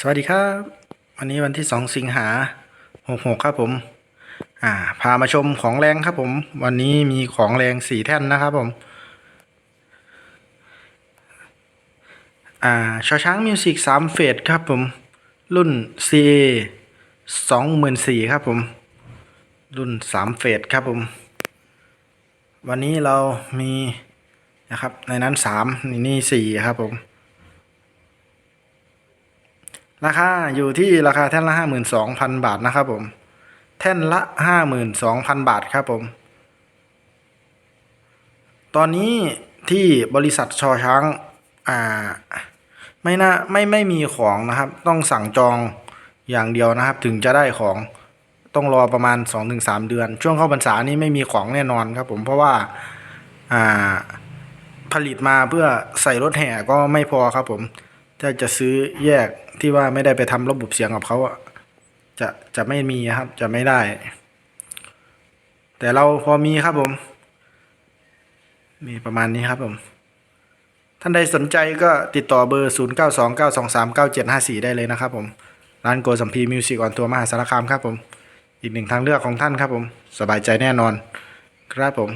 สวัสดีครับ วันนี้วันที่สองสิงหาหกหกครับผมอ่าพามาชมของแรงครับผม วันนี้มีของแรงสี่แท่นนะครับผมอ่าชอช้างมิวสิกสามเฟสครับผม รุ่น CA สองหมื่นสี่ครับผม รุ่นสามเฟสครับผม วันนี้เรามีนะครับในนั้นสามนี่นี่สี่ครับผม ราคาอยู่ที่ราคาแท่นละห้าหมื่นสองพันบาทนะครับผม แท่นละห้าหมื่นสองพันบาทครับผม ตอนนี้ที่บริษัทชอช้างอ่าไม่น่าไม่ไม่มีของนะครับ ต้องสั่งจองอย่างเดียวนะครับ ถึงจะได้ของต้องรอประมาณ 2-3 เดือน ช่วงเข้าพรรษานี้ไม่มีของแน่นอนครับผมเพราะว่าอ่าผลิตมาเพื่อใส่รถแห่ก็ไม่พอครับผมถ้าจะซื้อแยก ที่ว่าไม่ได้ไปทำระบบเสียงกับเขาจะจะไม่มีครับ จะไม่ได้ แต่เราพอมีครับผม มีประมาณนี้ครับผม ท่านใดสนใจก็ติดต่อเบอร์ 0 9 2 9 2 3 9 7 5 4 ได้เลยนะครับผม ร้านโกสัมพีมิวสิกออนทัวร์มหาสารคามครับผม อีกหนึ่งทางเลือกของท่านครับผม สบายใจแน่นอน ครับผม